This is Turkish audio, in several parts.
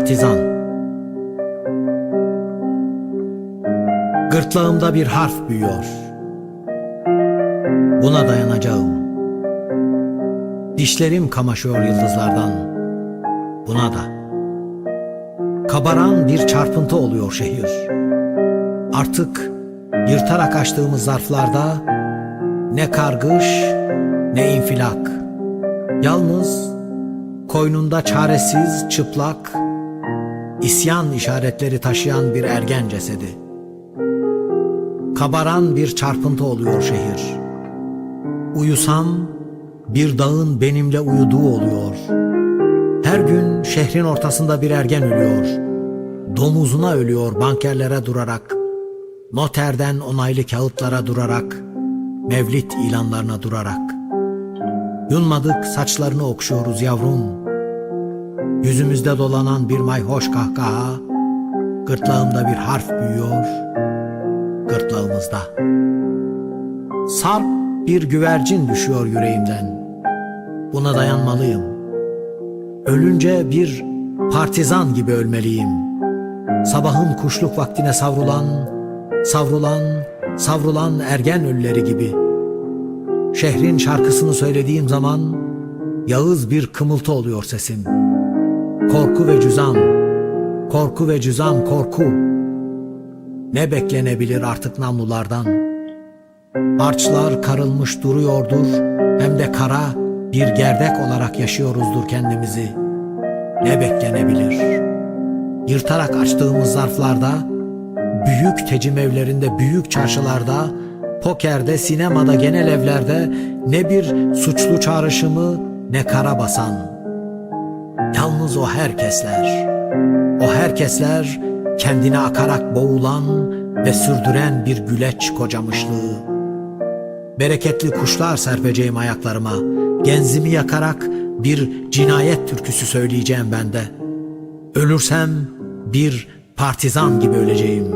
Partizan. Gırtlağımda bir harf büyüyor. Buna dayanacağım. Dişlerim kamaşıyor yıldızlardan. Buna da. Kabaran bir çarpıntı oluyor şehir. Artık yırtarak açtığımız zarflarda Ne kargış ne infilak. Yalnız koynunda çaresiz, çıplak, isyan işaretleri taşıyan bir ergen cesedi. Kabaran bir çarpıntı oluyor şehir. Uyusam bir dağın benimle uyuduğu oluyor. Her gün şehrin ortasında bir ergen ölüyor. Domuzuna ölüyor bankerlere durarak. Noterden onaylı kağıtlara durarak. Mevlit ilanlarına durarak. Yunmadık saçlarını okşuyoruz yavrum. Yüzümüzde dolanan bir mayhoş kahkaha, gırtlağımda bir harf büyüyor, gırtlağımızda. Sarp bir güvercin düşüyor yüreğimden. Buna dayanmalıyım. Ölünce bir partizan gibi ölmeliyim. Sabahın kuşluk vaktine savrulan, savrulan, savrulan ergen ölüleri gibi.'' Şehrin şarkısını söylediğim zaman yağız bir kımıltı oluyor sesim. Korku ve cüzam, korku ve cüzam korku. Ne beklenebilir artık namlulardan? Arçlar karılmış duruyordur, hem de kara bir gerdek olarak yaşıyoruzdur kendimizi. Ne beklenebilir? Yırtarak açtığımız zarflarda, büyük tecim evlerinde, büyük çarşılarda, pokerde, sinemada, genel evlerde ne bir suçlu çağrışımı ne kara basan. Yalnız o herkesler, o herkesler kendine akarak boğulan ve sürdüren bir güleç kocamışlığı. Bereketli kuşlar serpeceğim ayaklarıma, genzimi yakarak bir cinayet türküsü söyleyeceğim ben de. Ölürsem bir partizan gibi öleceğim,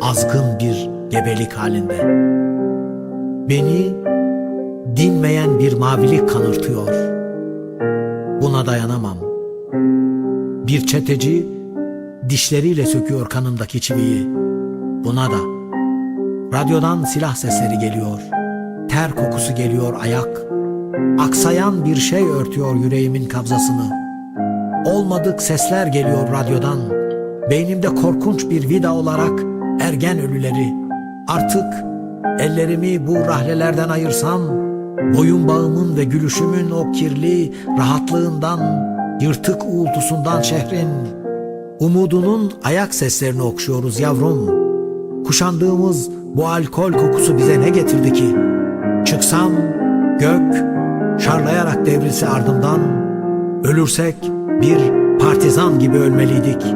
azgın bir gebelik halinde.'' Beni dinmeyen bir mavilik kanırtıyor. Buna dayanamam. Bir çeteci dişleriyle söküyor kanımdaki çiviyi. Buna da. Radyodan silah sesleri geliyor. Ter kokusu geliyor ayak. Aksayan bir şey örtüyor yüreğimin kabzasını. Olmadık sesler geliyor radyodan. Beynimde korkunç bir vida olarak ergen ölüleri. Artık Ellerimi bu rahlelerden ayırsam, boyun bağımın ve gülüşümün o kirli rahatlığından, yırtık uğultusundan şehrin, umudunun ayak seslerini okşuyoruz yavrum. Kuşandığımız bu alkol kokusu bize ne getirdi ki? Çıksam gök şarlayarak devrilse ardımdan, ölürsek bir partizan gibi ölmeliydik.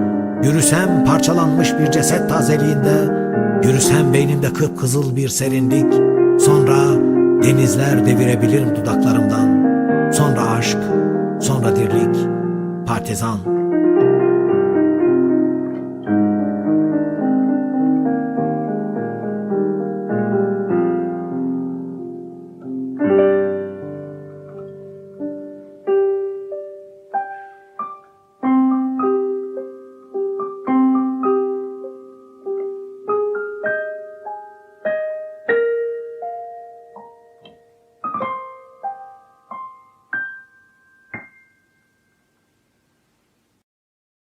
Yürüsem parçalanmış bir ceset tazeliğinde, Yürüsem beynimde kıpkızıl bir serinlik, sonra denizler devirebilirim dudaklarımdan. Sonra aşk, sonra dirlik, partizan,